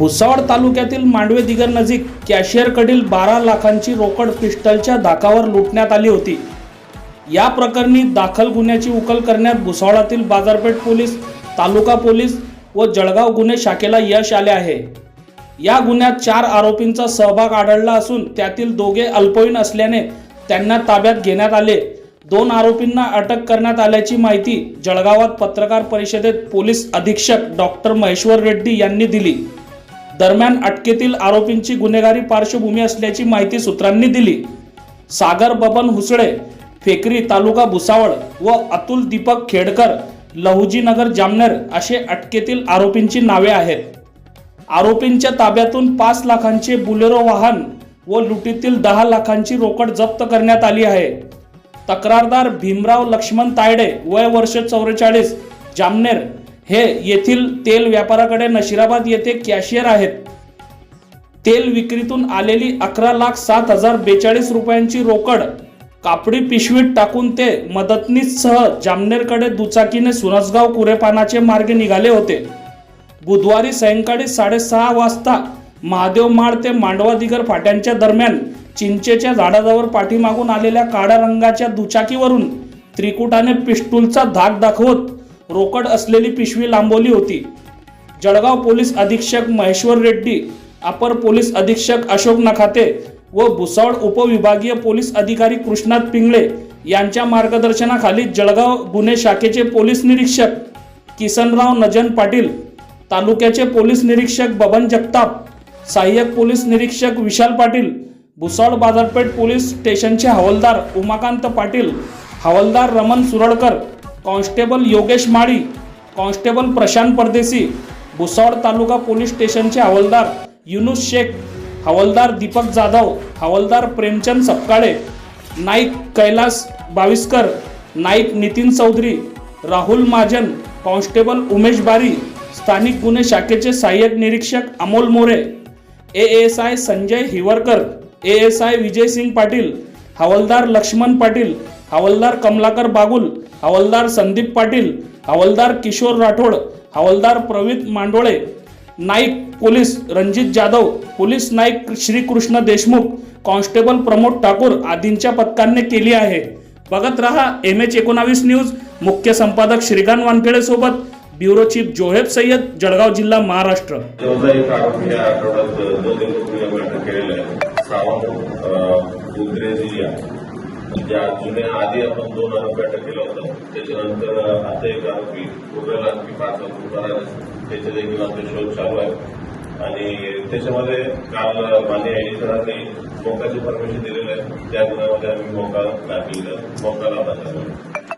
भुसावळ तालुक्यातील मांडवे दिगर नजीक कॅशियरकडील बारा लाखांची रोकड पिस्टलच्या धाकावर लुटण्यात आली होती. या प्रकरणी दाखल गुन्ह्याची उकल करण्यात भुसावळातील बाजारपेठ पोलीस तालुका पोलीस व जळगाव गुन्हे शाखेला यश आले आहे. या गुन्ह्यात चार आरोपींचा सहभाग आढळला असून त्यातील दोघे अल्पवयीन असल्याने त्यांना ताब्यात घेण्यात आले. दोन आरोपींना अटक करण्यात आल्याची माहिती जळगावात पत्रकार परिषदेत पोलीस अधीक्षक डॉक्टर महेश्वर रेड्डी यांनी दिली. दरम्यान अटकेतील आरोपींची गुन्हेगारी पार्श्वभूमी असल्याची माहिती सूत्रांनी दिली. सागर बबन हुसळे फेकरी तालुका भुसावळ व अतुल दीपक खेडकर लहुजीनगर जामनेर असे अटकेतील आरोपींची नावे आहेत. आरोपींच्या ताब्यातून पाच लाखांचे बुलेरो वाहन व लुटीतील दहा लाखांची रोकड जप्त करण्यात आली आहे. तक्रारदार भीमराव लक्ष्मण तायडे वय वर्ष चौवेचाळीस जामनेर हे येथील तेल व्यापाराकडे नशिराबाद येथे कॅशियर आहेत. तेल विक्रीतून आलेली अकरा लाख सात हजार बेचाळीस रुपयांची रोकड कापडी पिशवीत टाकून ते मदतनीससह जामनेरकडे दुचाकीने सुरसगाव कुरेपानाचे मार्गे निघाले होते. बुधवारी सायंकाळी साडेसहा वाजता महादेव माळ ते मांडवा दिगर फाट्यांच्या दरम्यान चिंचेच्या झाडाजवळ पाठीमागून आलेल्या काळ्या रंगाच्या दुचाकीवरून त्रिकुटाने पिस्टूलचा धाक दाखवत रोकड असलेली पिशवी लांबवली होती. जळगाव पोलीस अधीक्षक महेश्वर रेड्डी अपर पोलीस अधीक्षक अशोक नखाते व भुसावळ उपविभागीय पोलीस अधिकारी कृष्णात पिंगळे यांच्या मार्गदर्शनाखाली जळगाव गुन्हे शाखेचे पोलीस निरीक्षक किसनराव नजन पाटील तालुक्याचे पोलीस निरीक्षक बबन जगताप सहाय्यक पोलीस निरीक्षक विशाल पाटील भुसावळ बाजारपेठ पोलीस स्टेशनचे हवालदार उमाकांत पाटील हवालदार Raman Suralkar constable Yogesh Mali constable Prashant Pardesi Bhusawal taluka police स्टेशनचे हवालदार युनुस शेख हवालदार दीपक जाधव हवालदार प्रेमचंद सपकाळे नाईक कैलास बाविस्कर नाईक नितीन चौधरी राहुल महाजन कॉन्स्टेबल उमेश बारी स्थानिक गुन्हे शाखेचे सहाय्यक निरीक्षक Amol More A S I Sanjay Hivarkar A S I Vijaysing Patil हवालदार लक्ष्मण पाटील हवालदार कमलाकर बागुल हवालदार संदीप पाटील हवालदार किशोर राठोड हवालदार प्रवीत मांडोळे नाईक पोलीस रणजित जाधव पोलीस नाईक श्रीकृष्ण देशमुख कॉन्स्टेबल प्रमोद ठाकूर आदींच्या पथकांनी केली आहे. बघत रहा एम एच एकोणावीस न्यूज. मुख्य संपादक श्रीकांत वानखेडे सोबत ब्युरो चीफ जोहेब सय्यद जळगाव जिल्हा महाराष्ट्र. आठवड्यात दोन ज्या जुन्या आधी आपण दोन आरोपी अटक केला होता त्याच्यानंतर आता एक आरोपी उर्वरित आरोपी पाच आरोपी त्याचे देखील आमचे शोध चालू आहे. आणि त्याच्यामध्ये काल मान्य आयडी सरांनी मोकाची परमिशन दिलेलं आहे. त्या गुन्ह्यामध्ये आम्ही मोका दाखल मोकाला दाखल